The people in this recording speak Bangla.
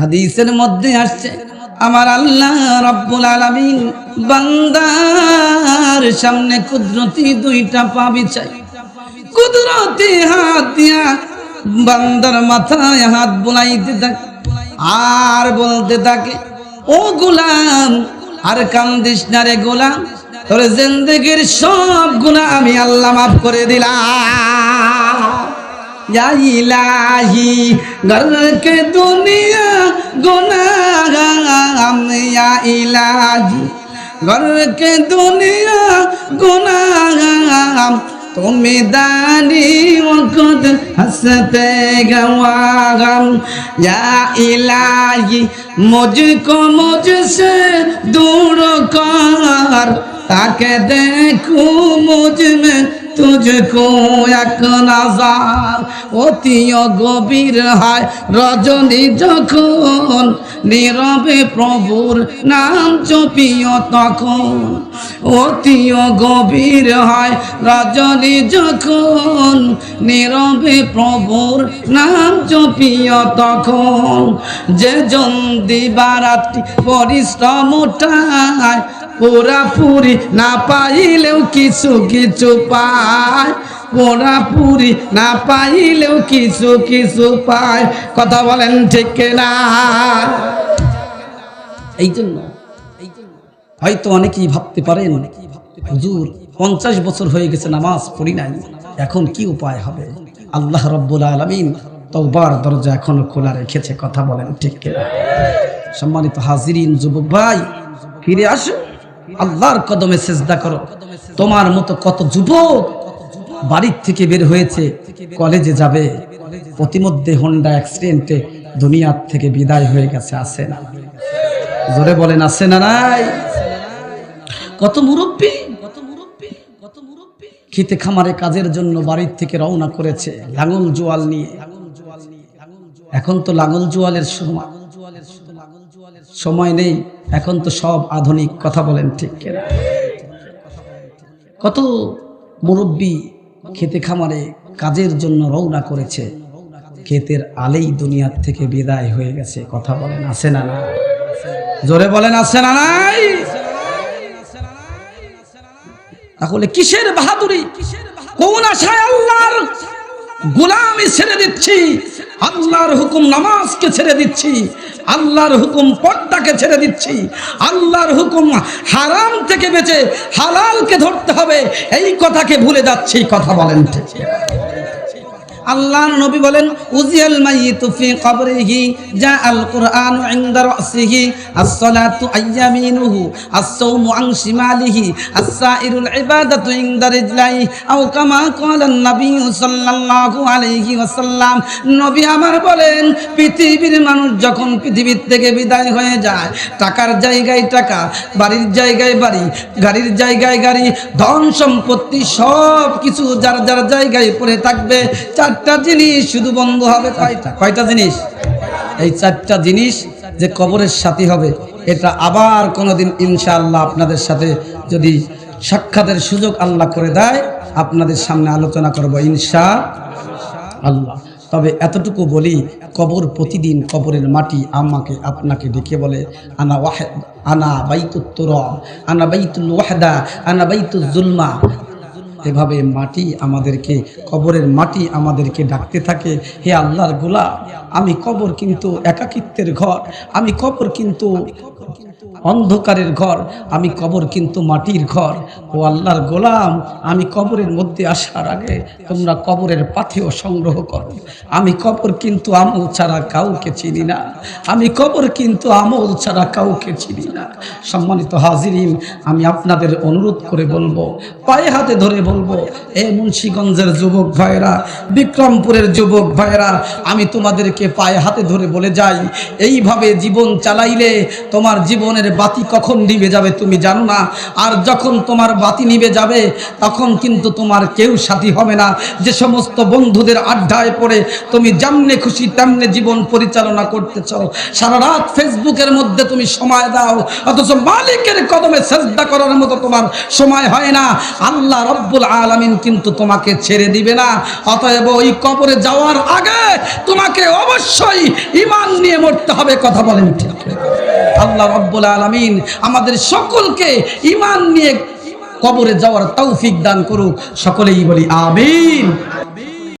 হাদিসের মধ্যে আসছে, আমার আল্লাহ রব্বুল আলামিন বান্দার সামনে কুদরতি দুইটা পা বিছাই কুদরতি হাত দিয়া বান্দার মাথায় হাত বুলাইতে থাকে, আর বলতে থাকে, ও গোলাম, আর কান্দিস না রে গোলাম, তোর জিন্দগির সব গুণা আমি আল্লাহ মাফ করে দিলাম। या इलाही गर्क दुनिया गुनागाम या इलाही गर्क दुनिया गुनागाम तुम्हें दानी वक़्त हंसते गवागम या इलाही मुझको मुझसे दूर कर ताकि देखूं मुझ में তুঝকো এক নাজার অতিয় গভীর হয় রজনী যখন নীরবে প্রভুর নাম চপিয় তখন অতিয় গভীর হয় রজনী যখন নীরবে প্রভুর নাম চপিয় তখন যে জন্দি বারাতি পরিশ্রম উঠায় পুরাপুরি না পাইলেও কিছু কিছু পায় পুরাপুরি না পাইলেও কিছু কিছু পায়। কথা বলেন ঠিক না এই জন্য হয়তো অনেকেই ভাবতে পারেন, হুজুর, পঞ্চাশ বছর হয়ে গেছে নামাজ পড়ি নাই, এখন কি উপায় হবে? আল্লাহ রব্বুল আলমিন তওবার দরজা এখনও খোলা রেখেছে, কথা বলেন ঠিক সম্মানিত হাজিরিন, যুবক ভাই, ফিরে আসো। আল্লাহর কদমে সেজদা করো। তোমার মতো কত যুবক বাড়ির থেকে বের হয়েছে, কলেজে যাবে। প্রতিমধ্যে হোন্ডা অ্যাক্সিডেন্টে দুনিয়ার থেকে বিদায় হয়ে গেছে আসে না? জোরে বলেন আসে না নাই? কত মুরব্বী? খেতে খামারে কাজের জন্য বাড়ির থেকে রওনা করেছে, লাঙল জোয়াল নিয়ে। এখন তো লাঙল জোয়ালের সময়। সময় নেই, এখন তো সব আধুনিক কথা বলেন ঠিক কত মুরব্বী খেতে খামারে কাজের জন্য রওনা করেছে। ক্ষেতের আলেই দুনিয়ার থেকে বিদায় হয়ে গেছে। কথা বলেন আসে না না জোরে বলেন আসে না নাই? তাহলে কিসের বাহাদুরি? কোন আশায় আল্লাহর গোলামি ছেড়ে দিচ্ছি? আল্লাহর হুকুম নামাজকে ছেড়ে দিচ্ছি? আল্লাহর হুকুম পর্দাকে ছেড়ে দিচ্ছি। আল্লাহর হুকুম হারাম থেকে বেঁচে হালালকে ধরতে হবে। এই কথাকে ভুলে যাচ্ছি, কথা বলেন ঠিক। আল্লাহর নবী বলেন, উজিয়াল মাইয়িতু ফি কবরিহি, জা আল কুরআন ইনদা রাসিহি as-সালাতু আইয়ামিনুহু as-সাওমু আন শিমালিহি as-সাইরুল ইবাদাতু ইনদা রিজলাইহি, আও কামা ক্বালা an-নবী সাল্লাল্লাহু আলাইহি ওয়াসাল্লাম। নবী আমার বলেন, পৃথিবীর মানুষ যখন পৃথিবীর থেকে বিদায় হয়ে যায়, টাকার জায়গায় টাকা, বাড়ির জায়গায় বাড়ি, গাড়ির জায়গায় গাড়ি, ধন সম্পত্তি সব কিছু যার যার জায়গায় পড়ে থাকবে চারটা জিনিস শুধু বন্ধ হবে কয়টা? কয়টা জিনিস? এই চারটা জিনিস যে কবরের সাথী হবে, এটা আবার কোনোদিন ইনশাআল্লাহ আপনাদের সাথে যদি সাক্ষাতের সুযোগ আল্লাহ করে দেয়, আপনাদের সামনে আলোচনা করব ইনশা আল্লাহ তবে এতটুকু বলি, কবর প্রতিদিন কবরের মাটি আমাকে, আপনাকে ডেকে বলে, আনা ওয়াহেদ আনা বাইতুত্তর আনা বাইতুল ওয়াহদা, আনা বাইতুল জুলমা এভাবে মাটি আমাদেরকে, কবরের মাটি আমাদেরকে ডাকতে থাকে, হে আল্লাহর গোলা আমি কবর কিন্তু একাকিত্বের ঘর, আমি কবর কিন্তু অন্ধকারের ঘর, আমি কবর কিন্তু মাটির ঘর। ও আল্লাহর গোলাম, আমি কবরের মধ্যে আসার আগে তোমরা কবরের পাথেও সংগ্রহ করো। আমি কবর কিন্তু আমল ছাড়া কাউকে চিনি না। আমি কবর কিন্তু আমল ছাড়া কাউকে চিনি না। সম্মানিত হাজিরিন, আমি আপনাদের অনুরোধ করে বলব, পায়ে হাতে ধরে বলব, এ মুন্সীগঞ্জের যুবক ভাইরা বিক্রমপুরের যুবক ভাইরা আমি তোমাদেরকে পায়ে হাতে ধরে বলে যাই, এইভাবে জীবন চালাইলে তোমার জীবনের বাতি কখন নিভে যাবে তুমি জানো না? আর যখন তোমার বাতি নিভে যাবে, তখন কিন্তু তোমার কেউ সাথী হবে না। যে সমস্ত বন্ধুদের আড্ডায় পড়ে তুমি যেমনে খুশি তেমনে জীবন পরিচালনা করতেছ। সারা রাত ফেসবুকের মধ্যে তুমি সময় দাও। অথচ মালিকের কদমে চেষ্টা করার মতো তোমার সময় হয় না। আল্লাহ রব্বুল আলামিন কিন্তু তোমাকে ছেড়ে দিবে না। অতএব ওই কবরে যাওয়ার আগে তোমাকে অবশ্যই ইমান নিয়ে মরতে হবে। কথা বলেন ঠিক আল্লাহ রব্বুল আলমিন আমাদের সকলকে ইমান নিয়ে কবরে যাওয়ার তৌফিক দান করুক। সকলেই বলি আমিন।